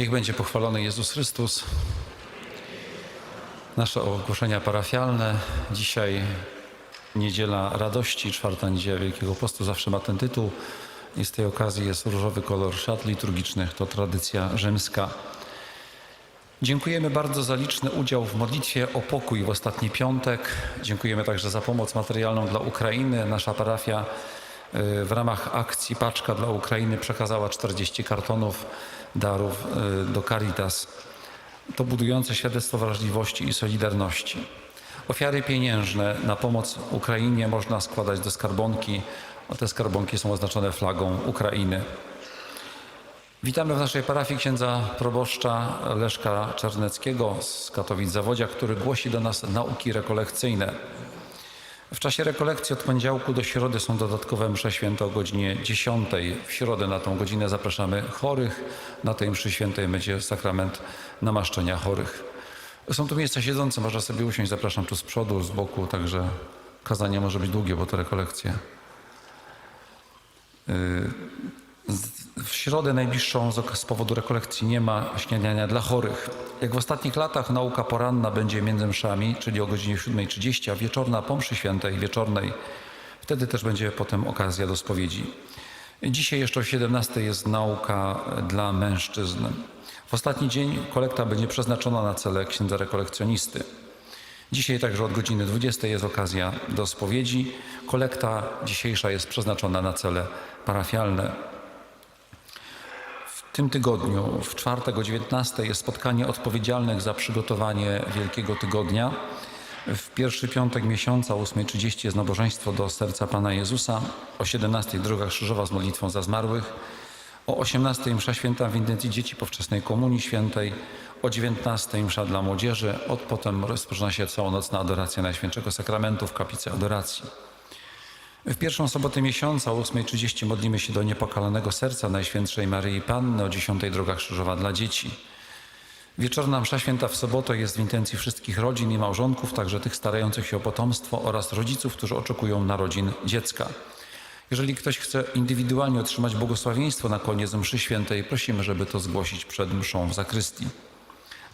Niech będzie pochwalony Jezus Chrystus. Nasze ogłoszenia parafialne. Dzisiaj niedziela radości, czwarta niedziela Wielkiego Postu zawsze ma ten tytuł. I z tej okazji jest różowy kolor szat liturgicznych. To tradycja rzymska. Dziękujemy bardzo za liczny udział w modlitwie o pokój w ostatni piątek. Dziękujemy także za pomoc materialną dla Ukrainy. Nasza parafia w ramach akcji Paczka dla Ukrainy przekazała 40 kartonów darów y, do Caritas. To budujące świadectwo wrażliwości i solidarności. Ofiary pieniężne na pomoc Ukrainie można składać do skarbonki. Te skarbonki są oznaczone flagą Ukrainy. Witamy w naszej parafii księdza proboszcza Leszka Czarneckiego z Katowic-Zawodzia, który głosi do nas nauki rekolekcyjne. W czasie rekolekcji od poniedziałku do środy są dodatkowe msze święte o godzinie 10. W środę na tą godzinę zapraszamy chorych. Na tej mszy świętej będzie sakrament namaszczenia chorych. Są tu miejsca siedzące, można sobie usiąść. Zapraszam tu z przodu, z boku, także kazanie może być długie, bo to rekolekcje. W środę najbliższą z powodu rekolekcji nie ma śniadania dla chorych. Jak w ostatnich latach nauka poranna będzie między mszami, czyli o godzinie 7.30, a wieczorna po mszy świętej wieczornej. Wtedy też będzie potem okazja do spowiedzi. Dzisiaj jeszcze o 17 jest nauka dla mężczyzn. W ostatni dzień kolekta będzie przeznaczona na cele księdza rekolekcjonisty. Dzisiaj także od godziny 20 jest okazja do spowiedzi. Kolekta dzisiejsza jest przeznaczona na cele parafialne. W tym tygodniu, w czwartek o 19 jest spotkanie odpowiedzialnych za przygotowanie Wielkiego Tygodnia. W pierwszy piątek miesiąca o 8.30 jest nabożeństwo do serca Pana Jezusa. O 17 droga krzyżowa z modlitwą za zmarłych. O 18 msza święta w intencji dzieci po wczesnej komunii świętej. O 19 msza dla młodzieży. Od potem rozpoczyna się całonocna adoracja Najświętszego Sakramentu w kaplicy adoracji. W pierwszą sobotę miesiąca o 8.30 modlimy się do niepokalanego serca Najświętszej Maryi Panny, o 10 droga krzyżowa dla dzieci. Wieczorna msza święta w sobotę jest w intencji wszystkich rodzin i małżonków, także tych starających się o potomstwo oraz rodziców, którzy oczekują narodzin dziecka. Jeżeli ktoś chce indywidualnie otrzymać błogosławieństwo na koniec mszy świętej, prosimy, żeby to zgłosić przed mszą w zakrystii.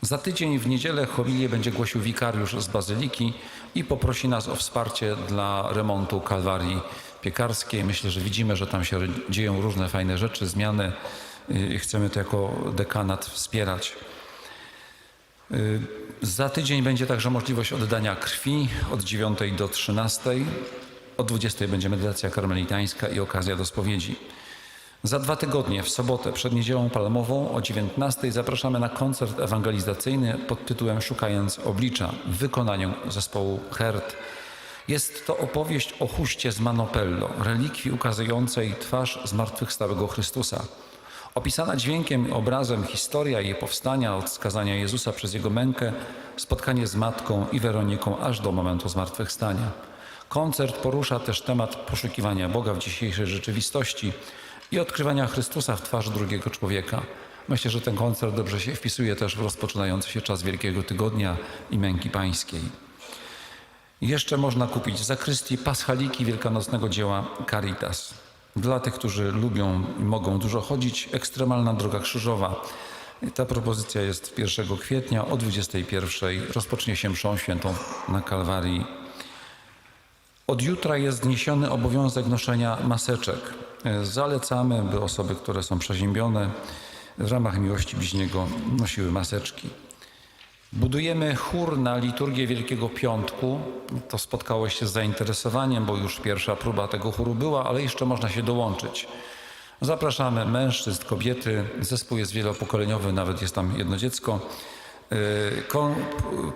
Za tydzień w niedzielę homilię będzie głosił wikariusz z Bazyliki i poprosi nas o wsparcie dla remontu kalwarii piekarskiej. Myślę, że widzimy, że tam się dzieją różne fajne rzeczy, zmiany i chcemy to jako dekanat wspierać. Y, Za tydzień będzie także możliwość oddania krwi od 9 do 13. O 20 będzie medytacja karmelitańska i okazja do spowiedzi. Za dwa tygodnie, w sobotę, przed niedzielą palmową o 19 zapraszamy na koncert ewangelizacyjny pod tytułem Szukając oblicza w wykonaniu zespołu Hert. Jest to opowieść o huście z Manopello, relikwii ukazującej twarz zmartwychwstałego Chrystusa. Opisana dźwiękiem i obrazem historia jej powstania od skazania Jezusa przez jego mękę, spotkanie z matką i Weroniką aż do momentu zmartwychwstania. Koncert porusza też temat poszukiwania Boga w dzisiejszej rzeczywistości i odkrywania Chrystusa w twarzy drugiego człowieka. Myślę, że ten koncert dobrze się wpisuje też w rozpoczynający się czas Wielkiego Tygodnia i Męki Pańskiej. Jeszcze można kupić w zakrystii paschaliki wielkanocnego dzieła Caritas. Dla tych, którzy lubią i mogą dużo chodzić, ekstremalna droga krzyżowa. Ta propozycja jest 1 kwietnia o 21 rozpocznie się mszą świętą na Kalwarii. Od jutra jest zniesiony obowiązek noszenia maseczek. Zalecamy, by osoby, które są przeziębione w ramach miłości bliźniego nosiły maseczki. Budujemy chór na liturgię Wielkiego Piątku. To spotkało się z zainteresowaniem, bo już pierwsza próba tego chóru była, ale jeszcze można się dołączyć. Zapraszamy mężczyzn, kobiety. Zespół jest wielopokoleniowy, nawet jest tam jedno dziecko. Kon-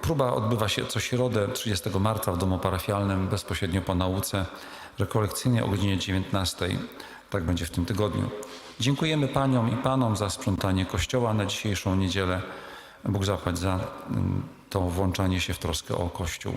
Próba odbywa się co środę 30 marca w domu parafialnym, bezpośrednio po nauce rekolekcyjnej o godzinie 19. Tak będzie w tym tygodniu. Dziękujemy Paniom i Panom za sprzątanie kościoła na dzisiejszą niedzielę. Bóg zapłać za mm, to włączanie się w troskę o Kościół.